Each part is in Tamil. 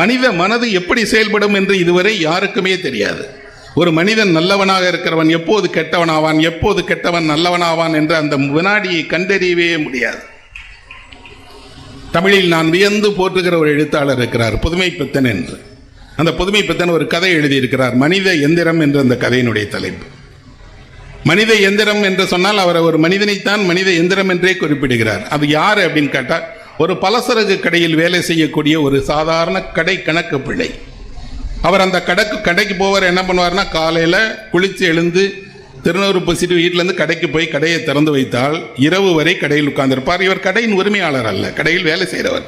மனித மனது எப்படி செயல்படும் என்று இதுவரை யாருக்குமே தெரியாது. ஒரு மனிதன் நல்லவனாக இருக்கிறவன் எப்போது கெட்டவனாவான் எப்போது கெட்டவன் நல்லவனாவான் என்று அந்த வினாடியை கண்டறியவே முடியாது. தமிழில் நான் வியந்து போற்றுகிற ஒரு எழுத்தாளர் இருக்கிறார் புதுமை பித்தன் என்று. அந்த புதுமை பித்தன் ஒரு கதை எழுதியிருக்கிறார் மனித எந்திரம் என்ற அந்த கதையினுடைய தலைப்பு. மனித எந்திரம் என்று சொன்னால் அவர் ஒரு மனிதனைத்தான் மனித எந்திரம் என்றே குறிப்பிடுகிறார். அது யார் அப்படின்னு கேட்டால் ஒரு பலசரகு கடையில் வேலை செய்யக்கூடிய ஒரு சாதாரண கடை கணக்கு பிள்ளை. அவர் அந்த கடைக்கு கடைக்கு போவார் என்ன பண்ணுவார்னா காலையில் குளித்து எழுந்து திருநூறு பூசிட்டு வீட்டிலேருந்து கடைக்கு போய் கடையை திறந்து வைத்தால் இரவு வரை கடையில் உட்கார்ந்திருப்பார். இவர் கடையின் உரிமையாளர் அல்ல கடையில் வேலை செய்கிறவர்.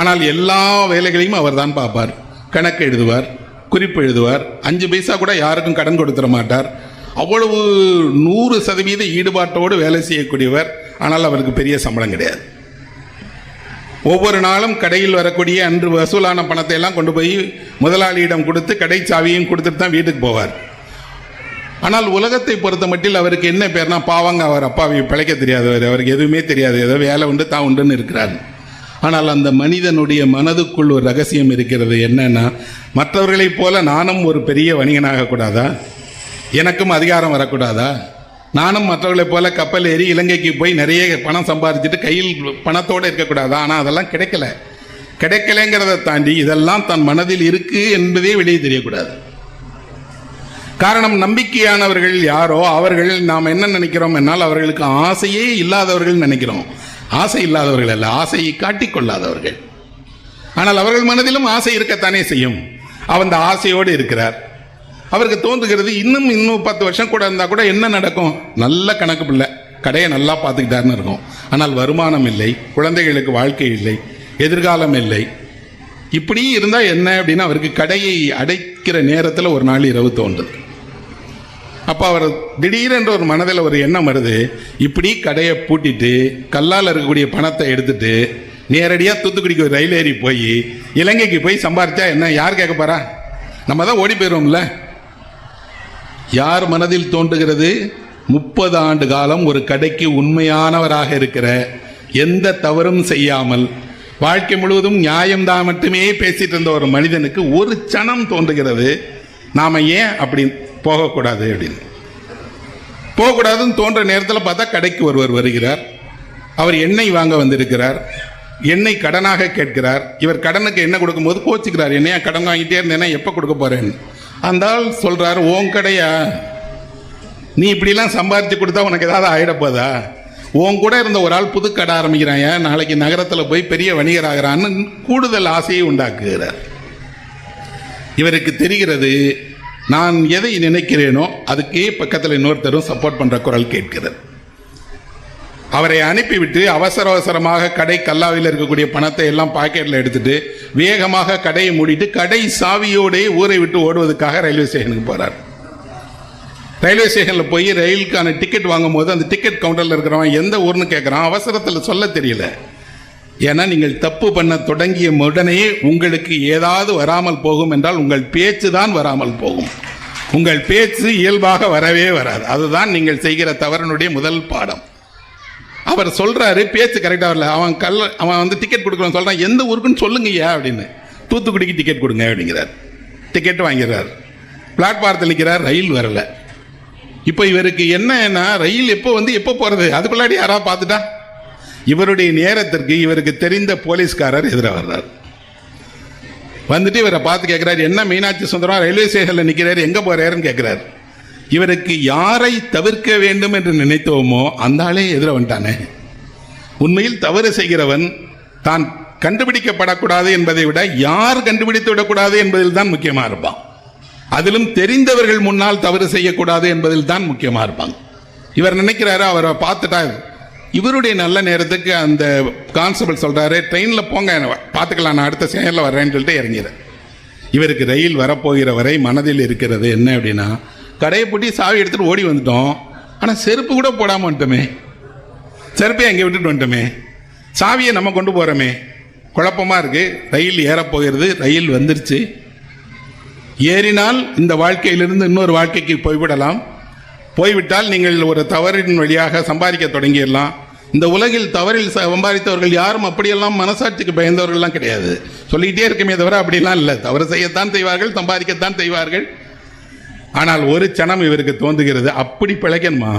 ஆனால் எல்லா வேலைகளையும் அவர் தான் பார்ப்பார். கணக்கு எழுதுவார் குறிப்பு எழுதுவார். அஞ்சு பைசா கூட யாருக்கும் கடன் கொடுத்துட மாட்டார். அவ்வளவு நூறு சதவீத ஈடுபாட்டோடு வேலை செய்யக்கூடியவர். ஆனால் அவருக்கு பெரிய சம்பளம் கிடையாது. ஒவ்வொரு நாளும் கடையில் வரக்கூடிய அன்று வசூலான பணத்தை எல்லாம் கொண்டு போய் முதலாளியிடம் கொடுத்து கடை சாவியும் கொடுத்துட்டு தான் வீட்டுக்கு போவார். ஆனால் உலகத்தை பொறுத்த மட்டில் அவருக்கு என்ன பேர்னா பாவங்க அவர் அப்பாவை பிழைக்க தெரியாதவர் அவருக்கு எதுவுமே தெரியாது. ஏதோ வேலை உண்டு தான் உண்டுன்னு இருக்கிறார். ஆனால் அந்த மனிதனுடைய மனதுக்குள் ஒரு ரகசியம் இருக்கிறது என்னன்னா மற்றவர்களைப் போல நானும் ஒரு பெரிய வணிகனாக கூடாதா? எனக்கும் அதிகாரம் வரக்கூடாதா? நானும் மற்றவர்களைப் போல கப்பல் ஏறி இலங்கைக்கு போய் நிறைய பணம் சம்பாதிச்சுட்டு கையில் பணத்தோடு இருக்கக்கூடாது? ஆனால் அதெல்லாம் கிடைக்கல. கிடைக்கலங்கிறத தாண்டி இதெல்லாம் தன் மனதில் இருக்கு என்பதே வெளியே தெரியக்கூடாது. காரணம் நம்பிக்கையானவர்கள் யாரோ அவர்கள் நாம் என்ன நினைக்கிறோம் என்னால் அவர்களுக்கு ஆசையே இல்லாதவர்கள் நினைக்கிறோம். ஆசை இல்லாதவர்கள் அல்ல ஆசையை காட்டிக்கொள்ளாதவர்கள் ஆனால் அவர்கள் மனதிலும் ஆசை இருக்கத்தானே செய்யும். அவன் அந்த ஆசையோடு இருக்கிறார். அவருக்கு தோன்றுகிறது இன்னும் இன்னும் பத்து வருஷம் கூட இருந்தால் கூட என்ன நடக்கும்? நல்ல கணக்கு பிள்ளை. கடையை நல்லா பார்த்துக்கிட்டாருன்னு இருக்கும். ஆனால் வருமானம் இல்லை குழந்தைகளுக்கு வாழ்க்கை இல்லை எதிர்காலம் இல்லை. இப்படி இருந்தால் என்ன அப்படின்னா அவருக்கு கடையை அடைக்கிற நேரத்தில் ஒரு நாள் இரவு தோன்றுது. அப்போ அவர் திடீரென்று ஒரு மனதில் ஒரு எண்ணம் வருது. இப்படி கடையை பூட்டிட்டு கல்லால் இருக்கக்கூடிய பணத்தை எடுத்துட்டு நேரடியாக தூத்துக்குடிக்கு ஒரு ரயில் ஏறி போய் இலங்கைக்கு போய் சம்பாரிச்சா என்ன? யார் கேட்க போறா? நம்ம தான் ஓடி போயிடுவோம்ல யார் மனதில் தோன்றுகிறது? முப்பது ஆண்டு காலம் ஒரு கடைக்கு உண்மையானவராக இருக்கிற எந்த தவறும் செய்யாமல் வாழ்க்கை முழுவதும் நியாயம்தான் மட்டுமே பேசிட்டு இருந்த ஒரு மனிதனுக்கு ஒரு சனம் தோன்றுகிறது. நாம் ஏன் அப்படி போகக்கூடாது அப்படின்னு? போகக்கூடாதுன்னு தோன்ற நேரத்தில் பார்த்தா கடைக்கு ஒருவர் வருகிறார். அவர் எண்ணெய் வாங்க வந்திருக்கிறார். எண்ணெய் கடனாக கேட்கிறார். இவர் கடனுக்கு என்ன கொடுக்கும்போது கோச்சிக்கிறார். என்னையா கடன் வாங்கிட்டே இருந்தேன்னா எப்போ கொடுக்க போறேன்னு? அந்த ஆள் சொல்கிறார் உன் கடையா? நீ இப்படிலாம் சம்பாதிச்சு கொடுத்தா உனக்கு ஏதாவது ஆகிடப்போதா போதா உன் கூட இருந்த ஒரு ஆள் புது கடை ஆரம்பிக்கிறான் ஏன்? நாளைக்கு நகரத்தில் போய் பெரிய வணிகராகிறான்னு கூடுதல் ஆசையை உண்டாக்குகிறார். இவருக்கு தெரிகிறது நான் எதை நினைக்கிறேனோ அதுக்கே பக்கத்தில் இன்னொருத்தரும் சப்போர்ட் பண்ணுற குரல் கேட்கிறது. அவரை அனுப்பிவிட்டு அவசர அவசரமாக கடை கல்லாவில் இருக்கக்கூடிய பணத்தை எல்லாம் பாக்கெட்டில் எடுத்துட்டு வேகமாக கடையை மூடிட்டு கடை சாவியோடே ஊரை விட்டு ஓடுவதற்காக ரயில்வே ஸ்டேஷனுக்கு போறார். ரயில்வே ஸ்டேஷனில் போய் ரயிலுக்கான டிக்கெட் வாங்கும்போது அந்த டிக்கெட் கவுண்டரில் இருக்கிறவன் எந்த ஊர்னு கேட்குறான் அவசரத்தில் சொல்ல தெரியல. ஏன்னா நீங்கள் தப்பு பண்ண தொடங்கிய உடனே உங்களுக்கு ஏதாவது வராமல் போகும் என்றால் உங்கள் பேச்சு தான் வராமல் போகும். உங்கள் பேச்சு இயல்பாக வரவே வராது. அதுதான் நீங்கள் செய்கிற தவறனுடைய முதல் பாடம். அவர் சொல்கிறாரு பேச்சு கரெக்டாக வரல. அவன் கல்ல அவன் வந்து டிக்கெட் கொடுக்குறவன் சொல்கிறான் எந்த ஊருக்குன்னு சொல்லுங்கய்யா அப்படின்னு. தூத்துக்குடிக்கு டிக்கெட் கொடுங்க அப்படிங்கிறார். டிக்கெட் வாங்கிறார் பிளாட்பாரத்தில் நிற்கிறார் ரயில் வரல. இப்போ இவருக்கு என்னன்னா ரயில் எப்போ வந்து எப்போ போகிறது அதுக்குள்ளாடி யாராவது பார்த்துட்டா? இவருடைய நேரத்திற்கு இவருக்கு தெரிந்த போலீஸ்காரர் எதிராக வர்றார். வந்துட்டு இவரை பார்த்து கேட்குறாரு என்ன மீனாட்சி சுந்தரம்? ரயில்வே ஸ்டேஷனில் நிற்கிறாரு எங்கே போகிறாருன்னு கேட்குறாரு. இவருக்கு யாரை தவிர்க்க வேண்டும் என்று நினைத்தோமோ அந்த ஆளே எதிர வந்துட்டானே உண்மையில் தவறு செய்கிறவன் தான் கண்டுபிடிக்கப்படக்கூடாது என்பதை விட யார் கண்டுபிடித்து விடக்கூடாது என்பதில் தான் முக்கியமாக இருப்பான். அதிலும் தெரிந்தவர்கள் முன்னால் தவறு செய்யக்கூடாது என்பதில் தான் முக்கியமாக இருப்பாங்க இவர் நினைக்கிறாரு அவரை பார்த்துட்டா இவருடைய நல்ல நேரத்துக்கு அந்த கான்ஸ்டபிள் சொல்கிறாரு ட்ரெயினில் போங்க பார்த்துக்கலாம் நான் அடுத்த சேனலில் வரேன்னு சொல்லிட்டு இறங்கிறேன் இவருக்கு ரயில் வரப்போகிற வரை மனதில் இருக்கிறது என்ன அப்படின்னா கடையை பூட்டி சாவி எடுத்துட்டு ஓடி வந்துட்டோம். ஆனால் செருப்பு கூட போடாமல் வந்துட்டோமே. செருப்பை அங்கே விட்டுட்டு வந்துட்டோமே. சாவியை நம்ம கொண்டு போகிறோமே குழப்பமாக இருக்குது ரயில் ஏறப்போகிறது. ரயில் வந்துருச்சு. ஏறினால் இந்த வாழ்க்கையிலிருந்து இன்னொரு வாழ்க்கைக்கு போய்விடலாம். போய்விட்டால் நீங்கள் ஒரு தவறின் வழியாக சம்பாதிக்க தொடங்கிடலாம். இந்த உலகில் தவறில் சம்பாதித்தவர்கள் யாரும் அப்படியெல்லாம் மனசாட்சிக்கு பயந்தவர்கள்லாம் கிடையாது. சொல்லிக்கிட்டே இருக்குமே தவிர அப்படிலாம் இல்லை. தவறு செய்யத்தான் செய்வார்கள் சம்பாதிக்கத்தான் செய்வார்கள். ஆனால் ஒரு சனம் இவருக்கு தோன்றுகிறது. அப்படி பிழைக்கணுமா?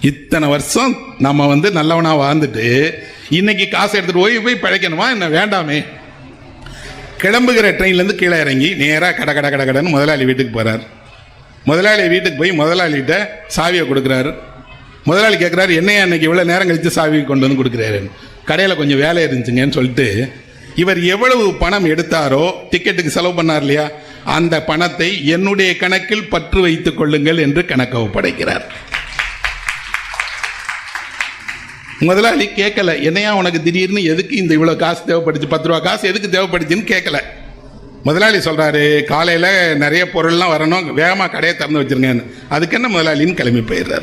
இத்தனை வருஷம் நம்ம வந்து நல்லவனா வாழ்ந்துட்டு இன்னைக்கு காசு எடுத்துட்டு போய் போய் பிழைக்கணுமா? என்ன வேண்டாமே. கிளம்புகிற ட்ரெயின்லேருந்து கீழே இறங்கி நேராக கட கட கட கடன்னு முதலாளி வீட்டுக்கு போகிறார் முதலாளி வீட்டுக்கு போய் முதலாளிகிட்ட சாவியை கொடுக்குறாரு. முதலாளி கேட்குறாரு என்னையா இன்னைக்கு இவ்வளோ நேரம் கழித்து சாவி கொண்டு வந்து கொடுக்குறாரு? கடையில் கொஞ்சம் வேலை இருந்துச்சுங்கன்னு சொல்லிட்டு இவர் எவ்வளவு பணம் எடுத்தாரோ டிக்கெட்டுக்கு செலவு பண்ணார் இல்லையா? அந்த பணத்தை என்னுடைய கணக்கில் பற்று வைத்துக் கொள்ளுங்கள் என்று கணக்கு ஒப்படைக்கிறார் முதலாளி கேட்கல என்னையா உனக்கு திடீர்னு எதுக்கு இந்த இவ்வளோ காசு தேவைப்படுச்சு பத்து ரூபா காசு எதுக்கு தேவைப்படுச்சுன்னு கேட்கல. முதலாளி சொல்றாரு காலையில் நிறைய பொருள்லாம் வரணும் வேகமாக கடையை திறந்து வச்சிருங்கன்னு. அதுக்கு என்ன முதலாளின்னு கிளம்பி போயிடுறாரு.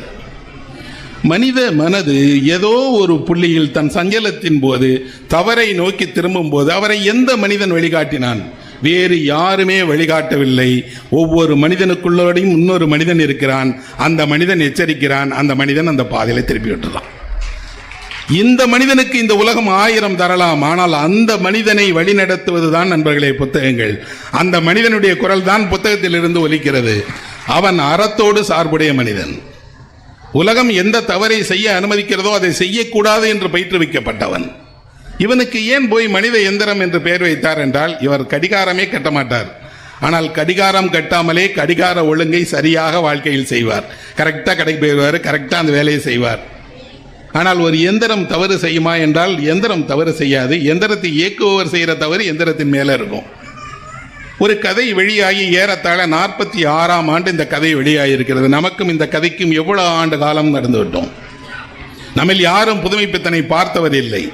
மனித மனது ஏதோ ஒரு புள்ளியில் தன் சஞ்சலத்தின் போது தவறை நோக்கி திரும்பும் போது அவரை எந்த மனிதன் வழிகாட்டினான்? வேறு யாருமே வழிகாட்டவில்லை. ஒவ்வொரு மனிதனுக்குள்ளோடையும் இன்னொரு மனிதன் இருக்கிறான். அந்த மனிதன் எச்சரிக்கிறான். அந்த மனிதன் அந்த பாதையில திருப்பி விட்டுறான் இந்த மனிதனுக்கு இந்த உலகம் ஆயிரம் தரலாம். ஆனால் அந்த மனிதனை வழிநடத்துவது தான் நண்பர்களே புத்தகங்கள். அந்த மனிதனுடைய குரல் தான் புத்தகத்தில் இருந்து ஒலிக்கிறது. அவன் அறத்தோடு சார்புடைய மனிதன். உலகம் எந்த தவறை செய்ய அனுமதிக்கிறதோ அதை செய்யக்கூடாது என்று பயிற்றுவிக்கப்பட்டவன். இவனுக்கு ஏன் போய் மனித எந்திரம் என்று பெயர் வைத்தார் என்றால் இவர் கடிகாரமே கட்ட மாட்டார். ஆனால் கடிகாரம் கட்டாமலே கடிகார ஒழுங்கை சரியாக வாழ்க்கையில் செய்வார். கரெக்டாக கடைக்கு போயிடுவார் கரெக்டாக அந்த வேலையை செய்வார். ஆனால் ஒரு எந்திரம் தவறு செய்யுமா என்றால் எந்திரம் தவறு செய்யாது. எந்திரத்தை இயக்குபவர் செய்கிற தவறு எந்திரத்தின் மேலே இருக்கும். ஒரு கதை வெளியாகி ஏறத்தாழ நாற்பத்தி ஆறாம் ஆண்டு இந்த கதை வெளியாகியிருக்கிறது நமக்கும் இந்த கதைக்கும் எவ்வளோ ஆண்டு காலம் நடந்துவிட்டோம்? நம்மில் யாரும் புதுமைப்பித்தனை பார்த்தவர் இல்லை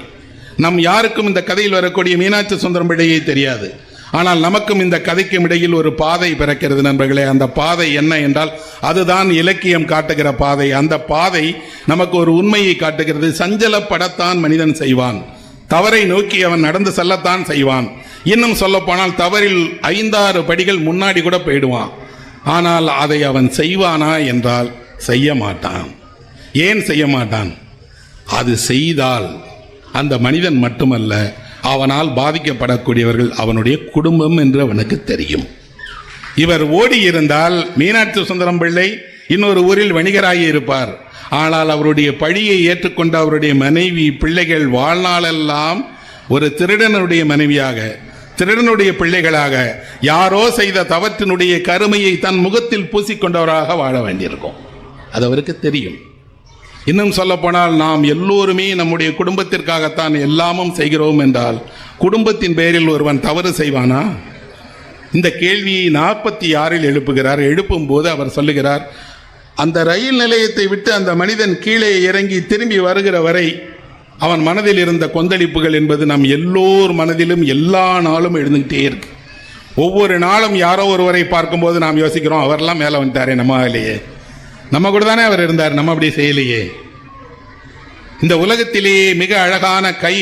நம் யாருக்கும் இந்த கதையில் வரக்கூடிய மீனாட்சி சுந்தரம் இடையே தெரியாது. ஆனால் நமக்கும் இந்த கதைக்கும் இடையில் ஒரு பாதை பிறக்கிறது நண்பர்களே. அந்த பாதை என்ன என்றால் அதுதான் இலக்கியம் காட்டுகிற பாதை. அந்த பாதை நமக்கு ஒரு உண்மையை காட்டுகிறது. சஞ்சலப்படத்தான் மனிதன் செய்வான். தவறை நோக்கி அவன் நடந்து செல்லத்தான் செய்வான். இன்னும் சொல்லப்போனால் தவறில் ஐந்தாறு படிகள் முன்னாடி கூட போயிடுவான். ஆனால் அதை அவன் செய்வானா என்றால் செய்ய மாட்டான். ஏன் செய்ய மாட்டான்? அது செய்தால் அந்த மனிதன் மட்டுமல்ல அவனால் பாதிக்கப்படக்கூடியவர்கள் அவனுடைய குடும்பம் என்று அவனுக்கு தெரியும். இவர் ஓடி இருந்தால் மீனாட்சி சுந்தரம் பிள்ளை இன்னொரு ஊரில் வணிகராகி இருப்பார். ஆனால் அவருடைய பழியை ஏற்றுக்கொண்ட அவருடைய மனைவி பிள்ளைகள் வாழ்நாளெல்லாம் ஒரு திருடனுடைய மனைவியாக திருடனுடைய பிள்ளைகளாக யாரோ செய்த தவற்றினுடைய கருமையை தன் முகத்தில் பூசிக்கொண்டவராக வாழ வேண்டியிருக்கும். அது அவருக்கு தெரியும். இன்னும் சொல்லப்போனால் நாம் எல்லோருமே நம்முடைய குடும்பத்திற்காகத்தான் எல்லாமும் செய்கிறோம் என்றால் குடும்பத்தின் பெயரில் ஒருவன் தவறு செய்வானா? இந்த கேள்வியை நாற்பத்தி ஆறில் எழுப்புகிறார். எழுப்பும் போது அவர் சொல்லுகிறார் அந்த ரயில் நிலையத்தை விட்டு அந்த மனிதன் கீழே இறங்கி திரும்பி வருகிற வரை அவன் மனதில் இருந்த கொந்தளிப்புகள் என்பது நம் எல்லோர் மனதிலும் எல்லா நாளும் எழுந்துகிட்டே இருக்கு. ஒவ்வொரு நாளும் யாரோ ஒருவரை பார்க்கும்போது நாம் யோசிக்கிறோம் அவரெல்லாம் மேலே வந்துட்டாரே நம்ம இல்லையே நம்ம கூட தானே அவர் இருந்தார். நம்ம அப்படி செய்யலையே. இந்த உலகத்திலேயே மிக அழகான கை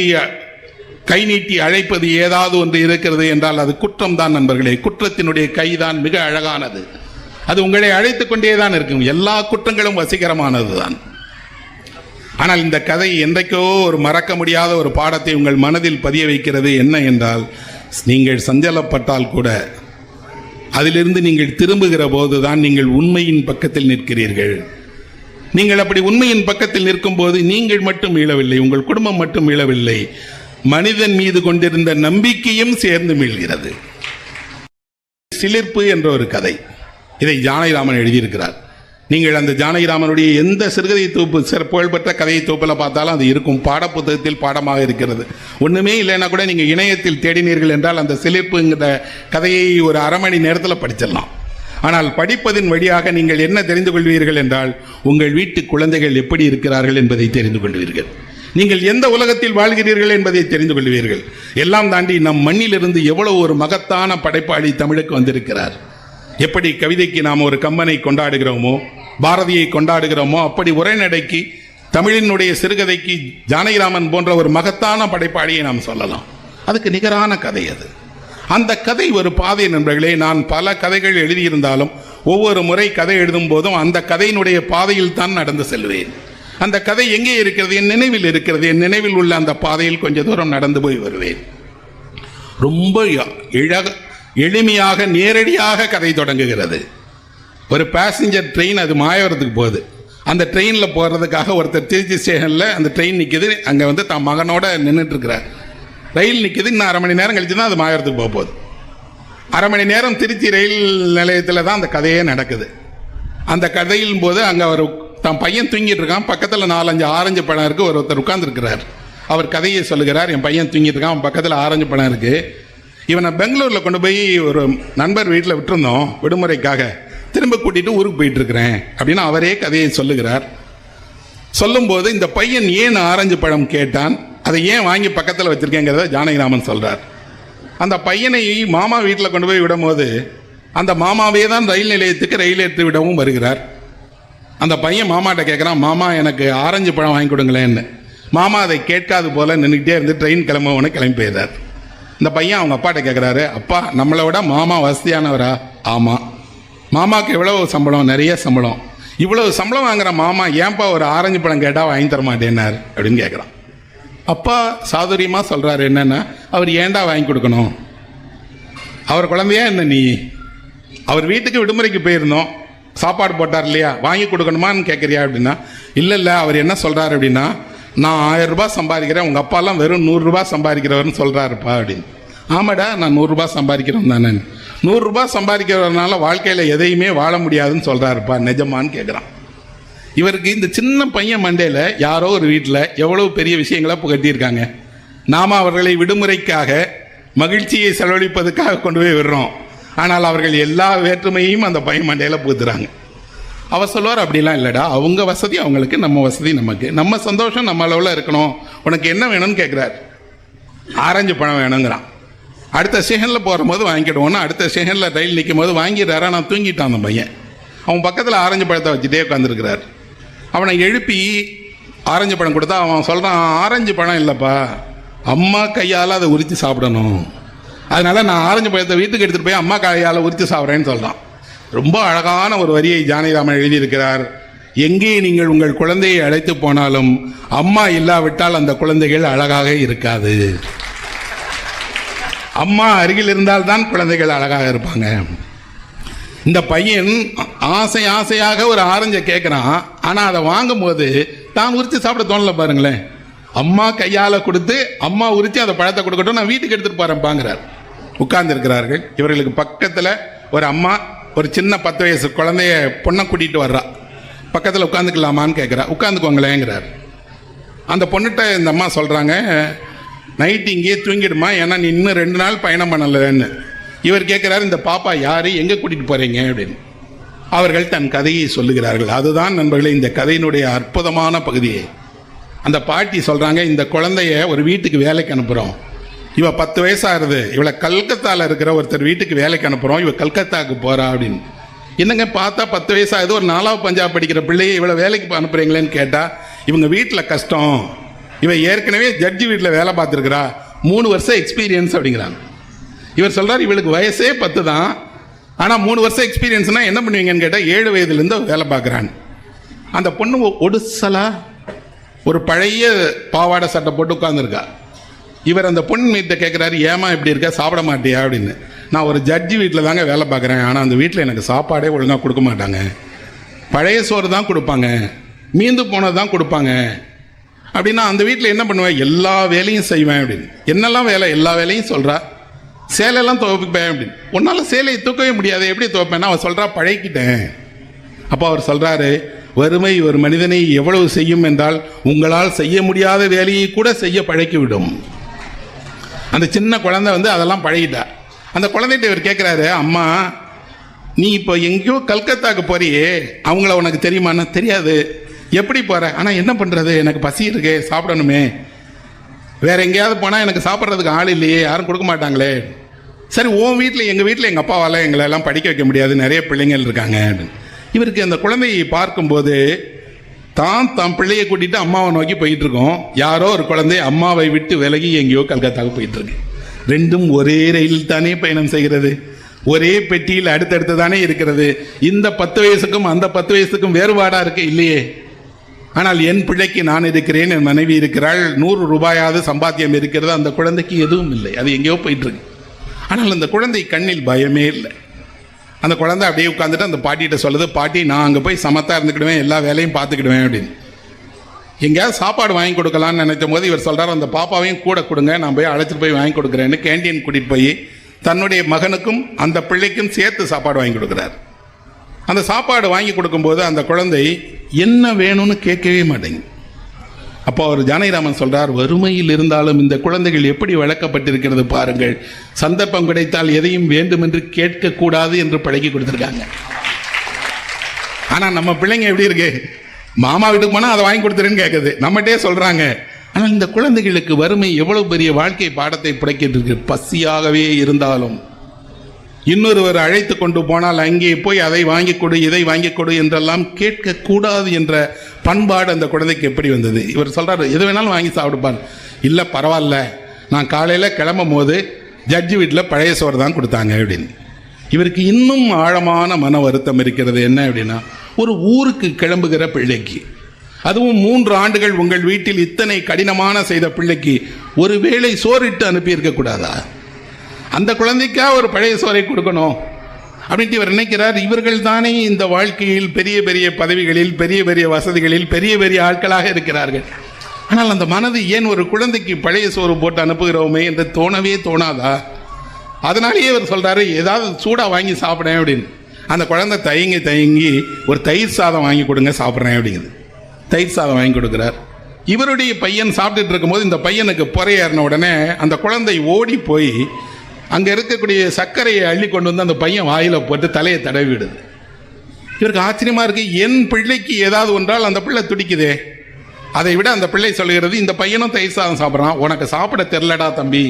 கை நீட்டி அழைப்பது ஏதாவது ஒன்று இருக்கிறது என்றால் அது குற்றம் தான் நண்பர்களே. குற்றத்தினுடைய கைதான் மிக அழகானது. அது உங்களை அழைத்து கொண்டே தான் இருக்கும். எல்லா குற்றங்களும் வசீகரமானது தான் ஆனால் இந்த கதை என்றைக்கோ ஒரு மறக்க முடியாத ஒரு பாடத்தை உங்கள் மனதில் பதிய வைக்கிறது. என்ன என்றால் நீங்கள் சஞ்சலப்பட்டால் கூட அதிலிருந்து நீங்கள் திரும்புகிற போதுதான் நீங்கள் உண்மையின் பக்கத்தில் நிற்கிறீர்கள். நீங்கள் அப்படி உண்மையின் பக்கத்தில் நிற்கும்போது நீங்கள் மட்டும் மீளவில்லை உங்கள் குடும்பம் மட்டும் மீளவில்லை. மனிதன் மீது கொண்டிருந்த நம்பிக்கையும் சேர்ந்து மீள்கிறது. சிலிர்ப்பு என்ற ஒரு கதை. இதை ஜானகிராமன் எழுதியிருக்கிறார். நீங்கள் அந்த ஜானகிராமனுடைய எந்த சிறுகதை தொகுப்பு சிற- புகழ்பெற்ற கதையை தொகுப்பில் பார்த்தாலும் அது இருக்கும். பாடப்புத்தகத்தில் பாடமாக இருக்கிறது. ஒன்றுமே இல்லைன்னா கூட நீங்கள் இணையத்தில் தேடினீர்கள் என்றால் அந்த சிலிப்புங்கிற கதையை ஒரு அரை மணி நேரத்தில் படிச்சிடலாம். ஆனால் படிப்பதின் வழியாக நீங்கள் என்ன தெரிந்து கொள்வீர்கள் என்றால் உங்கள் வீட்டு குழந்தைகள் எப்படி இருக்கிறார்கள் என்பதை தெரிந்து கொள்வீர்கள். நீங்கள் எந்த உலகத்தில் வாழ்கிறீர்கள் என்பதை தெரிந்து கொள்வீர்கள். எல்லாம் தாண்டி நம் மண்ணிலிருந்து எவ்வளவு ஒரு மகத்தான படைப்பாளி தமிழுக்கு வந்திருக்கிறார். எப்படி கவிதைக்கு நாம் ஒரு கம்பனை கொண்டாடுகிறோமோ பாரதியை கொண்டாடுகிறோமோ அப்படி உரைநடைக்கு தமிழினுடைய சிறுகதைக்கு ஜானகிராமன் போன்ற ஒரு மகத்தான படைப்பாளியை நாம் சொல்லலாம். அதுக்கு நிகரான கதை அது. அந்த கதை ஒரு பாதை நண்பர்களே நான் பல கதைகள் எழுதியிருந்தாலும் ஒவ்வொரு முறை கதை எழுதும் போதும் அந்த கதையினுடைய பாதையில் தான் நடந்து செல்வேன். அந்த கதை எங்கே இருக்கிறது என் நினைவில் இருக்கிறது என் நினைவில் உள்ள அந்த பாதையில் கொஞ்ச தூரம் நடந்து போய் வருவேன். ரொம்ப இழக எளிமையாக நேரடியாக கதை தொடங்குகிறது. ஒரு பேசஞ்சர் ட்ரெயின் அது மாயவரத்துக்கு போகுது. அந்த ட்ரெயினில் போகிறதுக்காக ஒருத்தர் திருச்சி ஸ்டேஷனில் அந்த ட்ரெயின் நிற்கிது அங்கே வந்து தன் மகனோட நின்றுட்டுருக்கிறார் ரயில் நிற்கிது இன்னும் அரை மணி நேரம் கழிச்சு தான் அது மாயவரத்துக்கு போக போகுது. அரை மணி நேரம் திருச்சி ரயில் நிலையத்தில் தான் அந்த கதையே நடக்குது. அந்த கதையின் போது அங்கே அவர் தன் பையன் தூங்கிட்டு இருக்கான். பக்கத்தில் நாலஞ்சு ஆரஞ்சு பழம் இருக்குது ஒரு ஒருத்தர் உட்காந்துருக்கிறார் அவர் கதையை சொல்லுகிறார். என் பையன் தூங்கிட்டு இருக்கான். பக்கத்தில் ஆரஞ்சு பழம் இருக்குது இவனை பெங்களூரில் கொண்டு போய் ஒரு நண்பர் வீட்டில் விட்டுருந்தோம் விடுமுறைக்காக. திரும்ப கூட்டிட்டு ஊருக்கு போயிட்டு இருக்கிறேன் அப்படின்னு அவரே கதையை சொல்லுகிறார். சொல்லும்போது இந்த பையன் ஏன் ஆரஞ்சு பழம் கேட்டான்? அதை ஏன் வாங்கி பக்கத்தில் வச்சிருக்கேங்கிறத ஜானகிராமன் சொல்றார். அந்த பையனை மாமா வீட்டில் கொண்டு போய் விடும்போது அந்த மாமாவே தான் ரயில் நிலையத்துக்கு ரயில் ஏற்றி விடவும் வருகிறார். அந்த பையன் மாமாட்ட கேட்குறான் மாமா எனக்கு ஆரஞ்சு பழம் வாங்கி கொடுங்களேன்னு. மாமா அதை கேட்காது போல நின்றுக்கிட்டே இருந்து ட்ரெயின் கிளம்புவனு கிளம்பி போயிடுறார் இந்த பையன் அவங்க அப்பாட்ட கேட்குறாரு அப்பா நம்மளை விட மாமா வசதியானவரா? ஆமாம் மாமாவுக்கு எவ்வளவு சம்பளம்? நிறைய சம்பளம். இவ்வளவு சம்பளம் வாங்குற மாமா ஏன்பா ஒரு ஆரஞ்சு பழம் கேட்டால் வாங்கி தர மாட்டேன்னார்? அப்படின்னு கேட்குறான் அப்பா சாதுரியமாக சொல்கிறாரு என்னென்னா அவர் ஏன்டா வாங்கி கொடுக்கணும்? அவர் குழந்தையா என்ன நீ? அவர் வீட்டுக்கு விடுமுறைக்கு போயிருந்தோம். சாப்பாடு போட்டார் இல்லையா? வாங்கி கொடுக்கணுமான்னு கேட்குறியா அப்படின்னா இல்லை இல்லை. அவர் என்ன சொல்கிறாரு அப்படின்னா நான் ஆயிரம் ரூபாய் சம்பாதிக்கிறேன் உங்கள் அப்பாலாம் வெறும் நூறுரூபா சம்பாதிக்கிறவர்னு சொல்கிறாருப்பா அப்படின்னு. ஆமாடா நான் நூறுரூபா சம்பாதிக்கிறோம் தானே. நூறுரூபா சம்பாதிக்கிறதுனால வாழ்க்கையில் எதையுமே வாழ முடியாதுன்னு சொல்கிறாருப்பா நிஜமான்னு கேட்குறான் இவருக்கு இந்த சின்ன பையன் மண்டையில் யாரோ ஒரு வீட்டில் எவ்வளோ பெரிய விஷயங்களாக புகட்டியிருக்காங்க. நாம் அவர்களை விடுமுறைக்காக மகிழ்ச்சியை செலவழிப்பதற்காக கொண்டு போய் விடுறோம். ஆனால் அவர்கள் எல்லா வேற்றுமையும் அந்த பையன் மண்டையில் புகுத்துறாங்க. அவர் சொல்லுவார் அப்படிலாம் இல்லைடா. அவங்க வசதி அவங்களுக்கு நம்ம வசதி நமக்கு. நம்ம சந்தோஷம் நம்ம அளவில் இருக்கணும். உனக்கு என்ன வேணும்னு கேட்குறாரு ஆரஞ்சு பழம் வேணுங்கிறான். அடுத்த ஸ்டேஷனில் போகும்போது வாங்கிடுவோம்னா அடுத்த ஸ்டேஷனில் ரயில் நிற்கும் போது வாங்கிடுறாரா. நான் தூங்கிட்டான் அந்த பையன். அவன் பக்கத்தில் ஆரஞ்சு பழத்தை வச்சுட்டே உட்காந்துருக்கிறார் அவனை எழுப்பி ஆரஞ்சு பழம் கொடுத்தா அவன் சொல்கிறான் ஆரஞ்சு பழம் இல்லைப்பா. அம்மா கையால் அதை உரித்து சாப்பிடணும். அதனால நான் ஆரஞ்சு பழத்தை வீட்டுக்கு எடுத்துகிட்டு போய் அம்மா கையால் உரித்து சாப்பிட்றேன்னு சொல்கிறான் ரொம்ப அழகான ஒரு வரியை ஜானகிராமன் எழுதியிருக்கிறார். எங்கே நீங்கள் உங்கள் குழந்தையை அழைத்து போனாலும் அம்மா இல்லாவிட்டால் அந்த குழந்தைகள் அழகாக இருக்காது. அம்மா அருகில் இருந்தால் தான் குழந்தைகள் அழகாக இருப்பாங்க. இந்த பையன் ஆசை ஆசையாக ஒரு ஆரஞ்சை கேட்குறான் ஆனால் அதை வாங்கும்போது தான் உரித்து சாப்பிட தோணல பாருங்களேன். அம்மா கையால் கொடுத்து அம்மா உரித்து அந்த பழத்தை கொடுக்கட்டும் நான் வீட்டுக்கு எடுத்துகிட்டு போகிறேன் பாங்கிறார் உட்கார்ந்துருக்கிறார்கள். இவர்களுக்கு பக்கத்தில் ஒரு அம்மா ஒரு சின்ன பத்து வயசு குழந்தைய பொண்ணை கூட்டிகிட்டு வர்றா. பக்கத்தில் உட்காந்துக்கலாமான்னு கேட்குறா உட்காந்துக்கோங்களேங்கிறார். அந்த பொண்ணுகிட்ட இந்த அம்மா சொல்கிறாங்க நைட்டு இங்கேயே தூங்கிடுமா? ஏன்னா நீ இன்னும் ரெண்டு நாள் பயணம் பண்ணலைன்னு. இவர் கேட்குறாரு இந்த பாப்பா யார்? எங்கே கூட்டிகிட்டு போகிறீங்க அப்படின்னு. அவர்கள் தன் கதையை சொல்லுகிறார்கள். அதுதான் நண்பர்களே இந்த கதையினுடைய அற்புதமான பகுதியே. அந்த பாட்டி சொல்கிறாங்க இந்த குழந்தைய ஒரு வீட்டுக்கு வேலைக்கு அனுப்புகிறோம் இவ பத்து வயசாகுது. இவளை கல்கத்தாவில் இருக்கிற ஒருத்தர் வீட்டுக்கு வேலைக்கு அனுப்புகிறோம் இவ கல்கத்தாவுக்கு போகிறா அப்படின்னு. என்னங்க பார்த்தா பத்து வயசாகுது ஒரு நாலாவது பஞ்சாப் படிக்கிற பிள்ளையை இவ்வளோ வேலைக்கு அனுப்புகிறீங்களேன்னு கேட்டால் இவங்க வீட்டில் கஷ்டம். இவள் ஏற்கனவே ஜட்ஜி வீட்டில் வேலை பார்த்துருக்குறா. மூணு வருஷம் எக்ஸ்பீரியன்ஸ் அப்படிங்கிறாங்க. இவர் சொல்கிறார் இவளுக்கு வயசே பத்து தான். ஆனால் மூணு வருஷம் எக்ஸ்பீரியன்ஸ்னால் என்ன பண்ணுவீங்கன்னு கேட்டால் ஏழு வயதுலேருந்து வேலை பார்க்குறான் அந்த பொண்ணு ஒடுசலாக ஒடுசலா ஒரு பழைய பாவாடை சட்டை போட்டு உட்காந்துருக்கா இவர் அந்த பொண்ணு வீட்டை கேட்குறாரு ஏமா இப்படி இருக்க? சாப்பிட மாட்டியா? அப்படின்னு. நான் ஒரு ஜட்ஜி வீட்டில் தாங்க வேலை பார்க்குறேன். ஆனால் அந்த வீட்டில் எனக்கு சாப்பாடே ஒழுங்காக கொடுக்க மாட்டாங்க. பழைய சோறு தான் கொடுப்பாங்க. மீந்து போனது தான் கொடுப்பாங்க. அப்படின்னா அந்த வீட்டில் என்ன பண்ணுவேன் எல்லா வேலையும் செய்வேன் அப்படின்னு. என்னெல்லாம் வேலை? எல்லா வேலையும் சொல்கிறா சேலையெல்லாம் துவைப்பேன் அப்படின்னு. உன்னால் சேலையை தூக்கவே முடியாது. எப்படி துவைப்பேன்னா அவன் சொல்கிறா பழகிக்கிட்டேன் அப்போ அவர் சொல்கிறாரு வறுமை ஒரு மனிதனை எவ்வளவு செய்யும் என்றால் உங்களால் செய்ய முடியாத வேலையை கூட செய்ய பழக்கிவிடும். அந்த சின்ன குழந்தை வந்து அதெல்லாம் பழகிட்டா. அந்த குழந்தைகிட்ட இவர் கேட்குறாரு அம்மா நீ இப்போ எங்கேயோ கல்கத்தாவுக்கு போறியே அவங்கள உனக்கு தெரியுமான்னு? தெரியாது. எப்படி போற? ஆனால் என்ன பண்ணுறது எனக்கு பசி இருக்கு சாப்பிடணுமே. வேற எங்கேயாவது போனால் எனக்கு சாப்பிட்றதுக்கு ஆள் இல்லையே யாரும் கொடுக்க மாட்டாங்களே. சரி உன் வீட்டில் எங்கள் வீட்டில் எங்கள் அப்பாவால் எங்களை எல்லாம் படிக்க வைக்க முடியாது நிறைய பிள்ளைங்கள் இருக்காங்க. இவருக்கு அந்த குழந்தையை பார்க்கும்போது தான் தன் பிள்ளையை கூட்டிட்டு அம்மாவை நோக்கி போயிட்டு இருக்கோம் யாரோ ஒரு குழந்தை அம்மாவை விட்டு விலகி எங்கேயோ கல்கத்தாவுக்கு போயிட்டு இருக்கு ரெண்டும் ஒரே ரயிலில் தானே பயணம் செய்கிறது. ஒரே பெட்டியில் அடுத்தடுத்து தானே இருக்கிறது. இந்த பத்து வயசுக்கும் அந்த பத்து வயசுக்கும் வேறுபாடா இருக்கு? இல்லையே. ஆனால் என் பிள்ளைக்கு நான் இருக்கிறேன் என் மனைவி இருக்கிறாள். நூறு ரூபாயாவது சம்பாத்தியம் இருக்கிறது. அந்த குழந்தைக்கு எதுவும் இல்லை. அது எங்கேயோ போயிட்டு இருக்கு ஆனால் அந்த குழந்தை கண்ணில் பயமே இல்லை. அந்த குழந்தை அப்படியே உட்காந்துட்டு அந்த பாட்டிகிட்ட சொல்லுது பாட்டி நான் அங்கே போய் சமத்தாக இருந்துக்கிடுவேன் எல்லா வேலையும் பார்த்துக்கிடுவேன் அப்படின்னு. எங்கேயாவது சாப்பாடு வாங்கி கொடுக்கலான்னு நினைக்கும் போது இவர் சொல்கிறார் அந்த பாப்பாவையும் கூட கொடுங்க நான் போய் அழைச்சிட்டு போய் வாங்கி கொடுக்குறேன்னு கேண்டீன் கூட்டிகிட்டு போய் தன்னுடைய மகனுக்கும் அந்த பிள்ளைக்கும் சேர்த்து சாப்பாடு வாங்கி கொடுக்குறார். அந்த சாப்பாடு வாங்கி கொடுக்கும்போது அந்த குழந்தை என்ன வேணும்னு கேட்கவே மாட்டேங்குது. அப்போ அவர் ஜானகிராமன் சொல்றார் வறுமையில் இருந்தாலும் இந்த குழந்தைகள் எப்படி வளர்க்கப்பட்டிருக்கிறது பாருங்கள். சந்தர்ப்பம் கிடைத்தால் எதையும் வேண்டும் என்று கேட்கக்கூடாது என்று பழகி கொடுத்துருக்காங்க. ஆனா நம்ம பிள்ளைங்க எப்படி இருக்கு? மாமா வீட்டுக்கு போனா அதை வாங்கி கொடுத்துருன்னு கேட்குது நம்மகிட்டே சொல்றாங்க. ஆனால் இந்த குழந்தைகளுக்கு வறுமை எவ்வளவு பெரிய வாழ்க்கை பாடத்தை புடைக்கிட்டு இருக்கு பசியாகவே இருந்தாலும் இன்னொருவர் அழைத்து கொண்டு போனால் அங்கே போய் அதை வாங்கி கொடு இதை வாங்கி கொடு என்றெல்லாம் கேட்கக்கூடாது என்ற பண்பாடு அந்த குழந்தைக்கு எப்படி வந்தது? இவர் சொல்றாரு எது வேணாலும் வாங்கி சாப்பிடுப்பான். இல்லை பரவாயில்ல. நான் காலையில் கிளம்பும் போது ஜட்ஜி வீட்டில் பழைய சோறு தான் கொடுத்தாங்க அப்படின்னு. இவருக்கு இன்னும் ஆழமான மன வருத்தம் இருக்கிறது என்ன அப்படின்னா ஒரு ஊருக்கு கிளம்புகிற பிள்ளைக்கு. அதுவும் மூன்று ஆண்டுகள் உங்கள் வீட்டில் இத்தனை கடினமான செய்த பிள்ளைக்கு ஒருவேளை சோறிட்டு அனுப்பியிருக்க கூடாதா? அந்த குழந்தைக்கா ஒரு பழைய சோறை கொடுக்கணும். அப்படின்ட்டு இவர் நினைக்கிறார். இவர்கள் தானே இந்த வாழ்க்கையில் பெரிய பெரிய பதவிகளில் பெரிய பெரிய வசதிகளில் பெரிய பெரிய ஆட்களாக இருக்கிறார்கள். ஆனால் அந்த மனது ஏன் ஒரு குழந்தைக்கு பழைய சோறு போட்டு அனுப்புகிறோமே என்று தோணவே தோணாதா? அதனாலேயே இவர் சொல்கிறாரு ஏதாவது சூடாக வாங்கி சாப்பிடேன் அப்படின்னு. அந்த குழந்தை தயங்கி தயங்கி ஒரு தயிர் சாதம் வாங்கி கொடுங்க சாப்பிட்றேன் அப்படிங்குது. தயிர் சாதம் வாங்கி கொடுக்குறார். இவருடைய பையன் சாப்பிட்டுட்டு இருக்கும்போது இந்த பையனுக்கு புறையேறின உடனே அந்த குழந்தை ஓடி போய் அங்கே இருக்கக்கூடிய சர்க்கரையை அள்ளி கொண்டு வந்து அந்த பையன் வாயில் போட்டு தலையை தடவி விடுது இவருக்கு ஆச்சரியமாக இருக்குது என் பிள்ளைக்கு ஏதாவது ஒன்றால் அந்த பிள்ளை துடிக்குதே. அதை விட அந்த பிள்ளை சொல்கிறது இந்த பையனும் தயிர் சாதம் சாப்பிட்றான் உனக்கு சாப்பிட தெரிலடா தம்பி.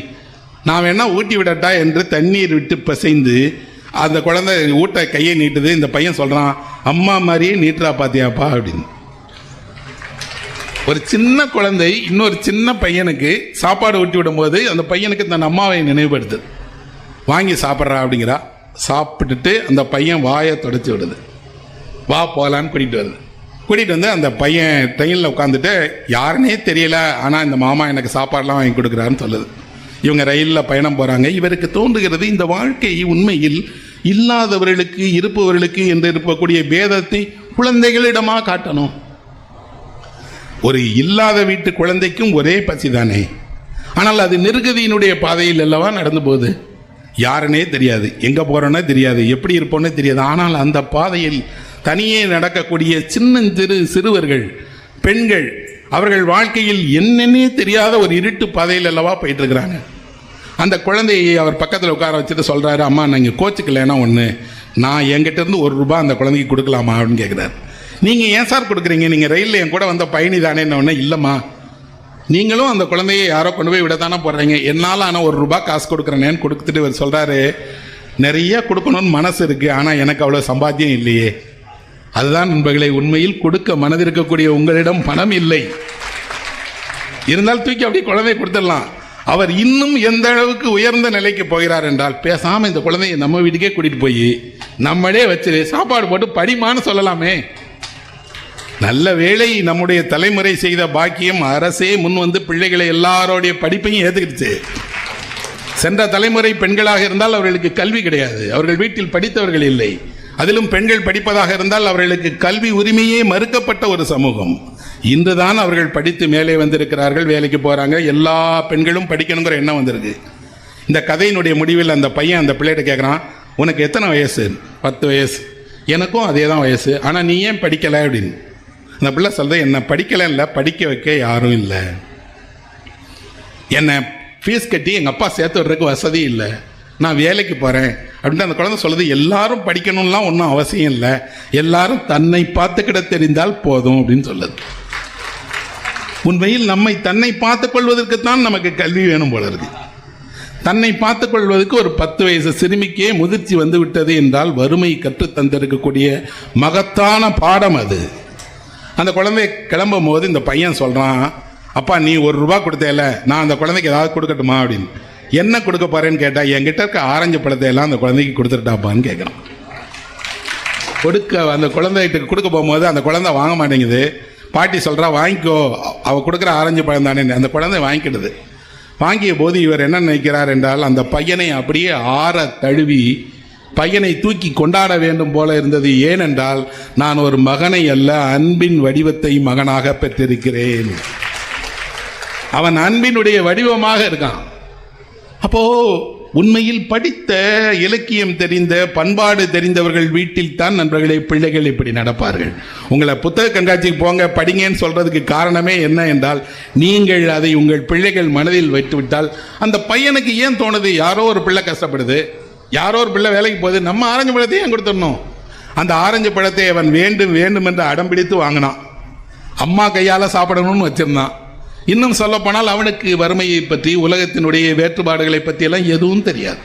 நான் வேணா ஊட்டி விடட்டா என்று தண்ணீர் விட்டு பிசைந்து அந்த குழந்தை ஊட்ட கையை நீட்டுது. இந்த பையன் சொல்கிறான் அம்மா மாதிரியே நீட்டுறா பாத்தியாப்பா அப்படின்னு. ஒரு சின்ன குழந்தை இன்னொரு சின்ன பையனுக்கு சாப்பாடு ஊட்டி விடும்போது அந்த பையனுக்கு தன் அம்மாவை நினைவுபடுத்துது. வாங்கி சாப்பிட்றா அப்படிங்கிறா. சாப்பிட்டுட்டு அந்த பையன் வாயை தொடச்சி விடுது. வா போகலான்னு கூட்டிகிட்டு வருது. கூட்டிகிட்டு வந்து அந்த பையன் ட்ரெயினில் உட்காந்துட்டு யாருன்னே தெரியல ஆனால் இந்த மாமா எனக்கு சாப்பாடெலாம் வாங்கி கொடுக்குறாருன்னு சொல்லுது. இவங்க ரயிலில் பயணம் போகிறாங்க இவருக்கு தோன்றுகிறது இந்த வாழ்க்கை உண்மையில் இல்லாதவர்களுக்கு இருப்பவர்களுக்கு என்று இருக்கக்கூடிய பேதத்தை குழந்தைகளிடமாக காட்டணும். ஒரு இல்லாத வீட்டு குழந்தைக்கும் ஒரே பசி தானே ஆனால் அது நிர்கதியினுடைய பாதையில் அல்லவா நடந்து போகுது? யாருன்னே தெரியாது. எங்கே போகிறோன்னே தெரியாது. எப்படி இருப்போன்னே தெரியாது. ஆனால் அந்த பாதையில் தனியே நடக்கக்கூடிய சின்னஞ்சிறு சிறுவர்கள் பெண்கள் அவர்கள் வாழ்க்கையில் என்னென்னே தெரியாத ஒரு இருட்டு பாதையில் அல்லவா போயிட்டு இருக்கிறாங்க அந்த குழந்தையை அவர் பக்கத்தில் உட்கார வச்சுட்டு சொல்கிறாரு அம்மா நீங்கள் கோச்சுக்கலைன்னா ஒன்று நான் என்கிட்ட இருந்து ஒரு ரூபா அந்த குழந்தைக்கு கொடுக்கலாமா? அப்படின்னு கேட்குறாரு நீங்கள் ஏன் சார் கொடுக்குறீங்க? நீங்கள் ரயிலில் என் கூட வந்த பயணி தானே ஒன்று இல்லைம்மா. நீங்களும் அந்த குழந்தையை யாரோ கொண்டு போய் விட தானே போடுறீங்க என்னால் ஆனால் ஒரு ரூபாய் காசு கொடுக்குறேனேன்னு கொடுத்துட்டு இவர் சொல்கிறாரு நிறைய கொடுக்கணும்னு மனசு இருக்குது ஆனால் எனக்கு அவ்வளோ சம்பாத்தியம் இல்லையே. அதுதான் நண்பர்களை உண்மையில் கொடுக்க மனதிருக்கக்கூடிய உங்களிடம் பணம் இல்லை. இருந்தால் தூக்கி அப்படியே குழந்தைய கொடுத்துடலாம். அவர் இன்னும் எந்த அளவுக்கு உயர்ந்த நிலைக்கு போகிறார் என்றால் பேசாமல் இந்த குழந்தையை நம்ம வீட்டுக்கே கூட்டிகிட்டு போய் நம்மளே வச்சு சாப்பாடு போட்டு படிமான்னு சொல்லலாமே. நல்ல வேளை நம்முடைய தலைமுறை செய்த பாக்கியம் அரசே முன் வந்து பிள்ளைகளை எல்லாரோடைய படிப்பையும் ஏத்துக்கிடுச்சு. சென்ற தலைமுறை பெண்களாக இருந்தால் அவர்களுக்கு கல்வி கிடையாது. அவர்கள் வீட்டில் படித்தவர்கள் இல்லை. அதிலும் பெண்கள் படிப்பதாக இருந்தால் அவர்களுக்கு கல்வி உரிமையே மறுக்கப்பட்ட ஒரு சமூகம். இன்றுதான் அவர்கள் படித்து மேலே வந்திருக்கிறார்கள் வேலைக்கு போகிறாங்க எல்லா பெண்களும் படிக்கணுங்கிற எண்ணம் வந்திருக்கு. இந்த கதையினுடைய முடிவில் அந்த பையன் அந்த பிள்ளைகிட்ட கேட்குறான் உனக்கு எத்தனை வயசு? பத்து வயசு. எனக்கும் அதே தான் வயசு. ஆனால் நீ ஏன் படிக்கலை? அப்படின்னு. அந்த பிள்ளை சொல்றது என்னை படிக்கலை இல்லை படிக்க வைக்க யாரும் இல்லை. என்னை ஃபீஸ் கட்டி எங்கள் அப்பா சேர்த்து விடுறதுக்கு வசதி இல்லை. நான் வேலைக்கு போகிறேன் அப்படின்ட்டு அந்த குழந்தை சொல்லுது எல்லாரும் படிக்கணும்லாம் ஒன்றும் அவசியம் இல்லை. எல்லாரும் தன்னை பார்த்துக்கிட தெரிந்தால் போதும் அப்படின்னு சொல்லுது. உண்மையில் நம்மை தன்னை பார்த்துக் கொள்வதற்குத்தான் நமக்கு கல்வி வேணும் போல இருக்கு. தன்னை பார்த்து கொள்வதற்கு ஒரு பத்து வயசு சிறுமிக்கே முதிர்ச்சி வந்து விட்டது என்றால் வறுமை கற்றுத் தந்திருக்கக்கூடிய மகத்தான பாடம் அது. அந்த குழந்தை கிளம்பும் போது இந்த பையன் சொல்கிறான் அப்பா நீ ஒரு ரூபா கொடுத்தேல நான் அந்த குழந்தைக்கு ஏதாவது கொடுக்கட்டுமா? அப்படின்னு. என்ன கொடுக்க போறேன்னு கேட்டால் என்கிட்ட இருக்க ஆரஞ்சு பழத்தை எல்லாம் அந்த குழந்தைக்கு கொடுத்துட்டாப்பான்னு கேட்குறான் கொடுக்க அந்த குழந்தைகிட்ட கொடுக்க போகும்போது அந்த குழந்தை வாங்க மாட்டேங்குது. பாட்டி சொல்கிறா வாங்கிக்கோ அவள் கொடுக்குற ஆரஞ்சு பழம் தானே அந்த குழந்தை வாங்கிக்கிடுது. வாங்கிய போது இவர் என்ன நினைக்கிறார் என்றால் அந்த பையனை அப்படியே ஆற தழுவி பையனை தூக்கி கொண்டாட வேண்டும் போல இருந்தது. ஏனென்றால் நான் ஒரு மகனை அல்ல அன்பின் வடிவத்தை மகனாக பெற்றிருக்கிறேன். அவன் அன்பினுடைய வடிவமாக இருக்கான். அப்போ உண்மையில் படித்த இலக்கியம் தெரிந்த பண்பாடு தெரிந்தவர்கள் வீட்டில் தான் நண்பர்களே பிள்ளைகள் இப்படி நடப்பார்கள். உங்களை புத்தக கண்காட்சிக்கு போங்க படிங்கன்னு சொல்றதுக்கு காரணமே என்ன என்றால் நீங்கள் அதை உங்கள் பிள்ளைகள் மனதில் வைத்துவிட்டால் அந்த பையனுக்கு ஏன் தோணுது? யாரோ ஒரு பிள்ளை கஷ்டப்படுது. யாரோ ஒரு பிள்ளை வேலைக்கு போகுது நம்ம ஆரஞ்சு பழத்தையும் ஏன் கொடுத்துடணும். அந்த ஆரஞ்சு பழத்தை அவன் வேண்டும் வேண்டும் என்று அடம் பிடித்து வாங்கினான். அம்மா கையால் சாப்பிடணும்னு வச்சிருந்தான். இன்னும் சொல்லப்போனால் அவனுக்கு வறுமையை பற்றி உலகத்தினுடைய வேற்றுப்பாடுகளை பற்றியெல்லாம் எதுவும் தெரியாது.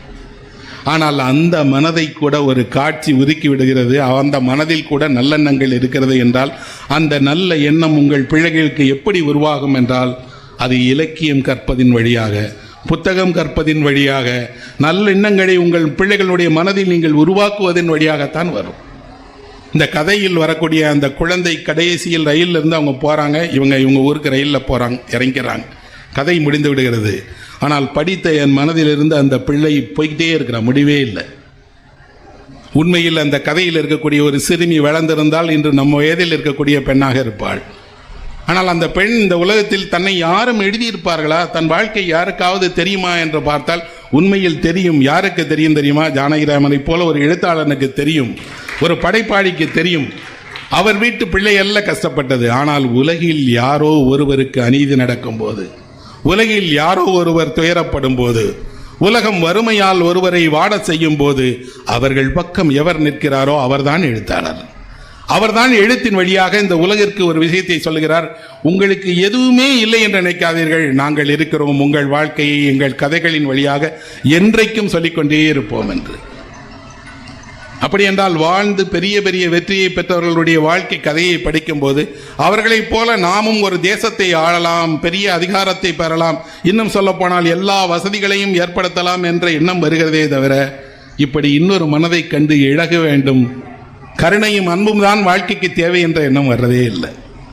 ஆனால் அந்த மனதை கூட ஒரு காட்சி ஒதுக்கி விடுகிறது. அந்த மனதில் கூட நல்லெண்ணங்கள் இருக்கிறது என்றால் அந்த நல்ல எண்ணம் உங்கள் பிள்ளைகளுக்கு எப்படி உருவாகும் என்றால் அது இலக்கியம் கற்பதின் வழியாக புத்தகம் கற்பதின் வழியாக நல்ல எண்ணங்களை உங்கள் பிள்ளைகளுடைய மனதில் நீங்கள் உருவாக்குவதன் வழியாகத்தான் வரும். இந்த கதையில் வரக்கூடிய அந்த குழந்தை கடைசியில் ரயிலில் இருந்து அவங்க போகிறாங்க இவங்க இவங்க ஊருக்கு ரயிலில் போகிறாங்க இறங்கிறாங்க. கதை முடிந்து விடுகிறது. ஆனால் படித்த என் மனதிலிருந்து அந்த பிள்ளை போய்கிட்டே இருக்கிற முடிவே இல்லை. உண்மையில் அந்த கதையில் இருக்கக்கூடிய ஒரு சிறுமி வளர்ந்திருந்தால் இன்று நம்ம வயதில் இருக்கக்கூடிய பெண்ணாக இருப்பாள். ஆனால் அந்த பெண் இந்த உலகத்தில் தன்னை யாரும் எழுதியிருப்பார்களா? தன் வாழ்க்கை யாருக்காவது தெரியுமா என்று பார்த்தால் உண்மையில் தெரியும். யாருக்கு தெரியும் தெரியுமா? ஜானகிராமனை போல ஒரு எழுத்தாளனுக்கு தெரியும். ஒரு படைப்பாளிக்கு தெரியும். அவர் வீட்டு பிள்ளை அல்ல கஷ்டப்பட்டது. ஆனால் உலகில் யாரோ ஒருவருக்கு அநீதி நடக்கும்போது உலகில் யாரோ ஒருவர் துயரப்படும் போது உலகம் வறுமையால் ஒருவரை வாடச் செய்யும் போது அவர்கள் பக்கம் எவர் நிற்கிறாரோ அவர்தான் எழுத்தாளர். அவர்தான் எழுத்தின் வழியாக இந்த உலகிற்கு ஒரு விஷயத்தை சொல்லுகிறார். உங்களுக்கு எதுவுமே இல்லை என்று நினைக்காதீர்கள். நாங்கள் இருக்கிறோம் உங்கள் வாழ்க்கையை எங்கள் கதைகளின் வழியாக என்றைக்கும் சொல்லிக்கொண்டே இருப்போம் என்று. அப்படி என்றால் வாழ்ந்து பெரிய பெரிய வெற்றியை பெற்றவர்களுடைய வாழ்க்கை கதையை படிக்கும்போது அவர்களைப் போல நாமும் ஒரு தேசத்தை ஆளலாம் பெரிய அதிகாரத்தை பெறலாம். இன்னும் சொல்லப்போனால் எல்லா வசதிகளையும் ஏற்படுத்தலாம் என்ற எண்ணம் வருகிறதே தவிர இப்படி இன்னொரு மனதை கண்டு இழக வேண்டும். கருணையும் அன்பும் தான் வாழ்க்கைக்கு தேவை என்ற எண்ணம் வர்றதே இல்லை.